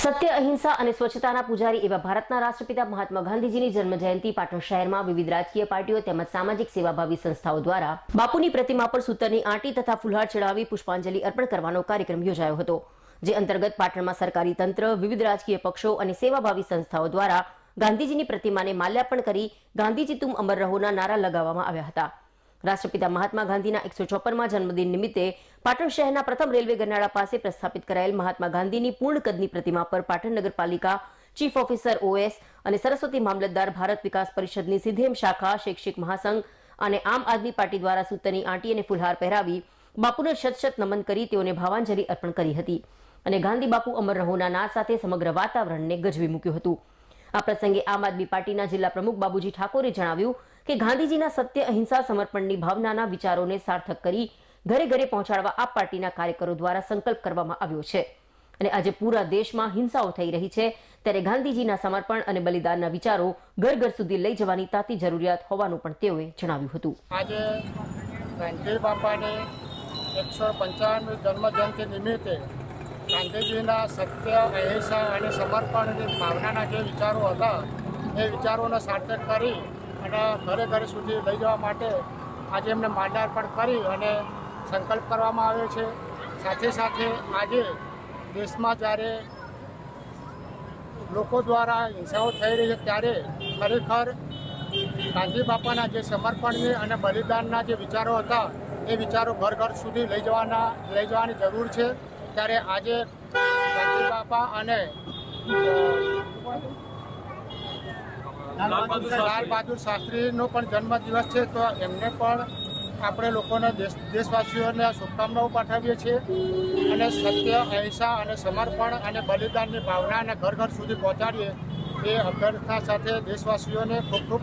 સત્ય, અહિંસા અને સ્વચ્છતાના પૂજારી એવા ભારતના રાષ્ટ્રપિતા મહાત્મા ગાંધીજીની જન્મ જયંતિ પાટણ શહેરમાં વિવિધ રાજકીય પાર્ટીઓ તેમજ સામાજિક સેવાભાવી સંસ્થાઓ દ્વારા બાપુની પ્રતિમા પર સૂતરની આંટી તથા ફુલહાર ચડાવી પુષ્પાંજલિ અર્પણ કરવાનો કાર્યક્રમ યોજાયો હતો, જે અંતર્ગત પાટણમાં સરકારી તંત્ર, વિવિધ રાજકીય પક્ષો અને સેવાભાવી સંસ્થાઓ દ્વારા ગાંધીજીની પ્રતિમાને માલ્યાર્પણ કરી ગાંધીજી તુમ અમર રહોના નારા લગાવવામાં આવ્યા હતા. રાષ્ટ્રપિતા મહાત્મા ગાંધીના એકસો ચોપનમાં જન્મદિન નિમિત્તે પાટણ શહેરના પ્રથમ રેલવે ગરનાળા પાસે પ્રસ્થાપિત કરાયેલ મહાત્મા ગાંધીની પૂર્ણ કદની પ્રતિમા પર પાટણ નગરપાલિકા ચીફ ઓફિસર ઓએસ અને સરસ્વતી મામલતદાર ભારત વિકાસ પરિષદની સિધેમ શાખા, શૈક્ષિક મહાસંઘ અને આમ આદમી પાર્ટી દ્વારા સૂતરની આંટી અને ફુલહાર પહેરાવી બાપુને શત નમન કરી તેઓને ભાવાંજલિ અર્પણ કરી હતી અને ગાંધી બાપુ અમર રહોના નાદ સાથે સમગ્ર વાતાવરણને ગજવી મૂક્યું હતું. આ પ્રસંગે આમ આદમી પાર્ટીના જિલ્લા પ્રમુખ બાબુજી ઠાકોરે જણાવ્યું કે ગાંધીજીના સત્ય, અહિંસા, સમર્પણની ભાવનાના વિચારોને સાર્થક કરી ઘરે ઘરે પહોંચાડવા આ પાર્ટીના કાર્યકરો દ્વારા સંકલ્પ કરવામાં આવ્યો છે. અને આજે પૂરા દેશમાં હિંસાઓ થઈ રહી છે, ત્યારે ગાંધીજીના સમર્પણ અને બલિદાનના વિચારો ઘર ઘર સુધી લઈ જવાની તાતી જરૂરિયાત હોવાનું પણ તેઓએ જણાવ્યું હતું. આજે ગાંધી બાપાની એકસો પંચાવન જન્મજયંતિ નિમિત્તે ગાંધીજીના સત્ય, અહિંસા અને સમર્પણની ભાવનાના જે વિચારો હતા, એ વિચારોને સાર્થક કરી અને ઘરે ઘરે સુધી લઈ જવા માટે આજે એમને માર્ગદર્શન કરી અને સંકલ્પ કરવામાં આવ્યો છે. સાથે સાથે આજે દેશમાં જ્યારે લોકો દ્વારા હિંસાઓ થઈ રહી છે, ત્યારે ખરેખર ગાંધી બાપાના જે સમર્પણની અને બલિદાનના જે વિચારો હતા, એ વિચારો ઘર ઘર સુધી લઈ જવાના, લઈ જવાની જરૂર છે. ત્યારે આજે ગાંધી બાપા અને લાલ બહાદુર શાસ્ત્રીનો પણ જન્મદિવસ છે તો એમને પણ આપણે લોકોને દેશ દેશવાસીઓને શુભકામનાઓ પાઠવીએ છીએ. અને સત્ય અહિંસા અને સમર્પણ અને બલિદાનની ભાવનાને ઘર ઘર સુધી પહોંચાડીએ એ અભ્યર્થના સાથે દેશવાસીઓને ખૂબ ખૂબ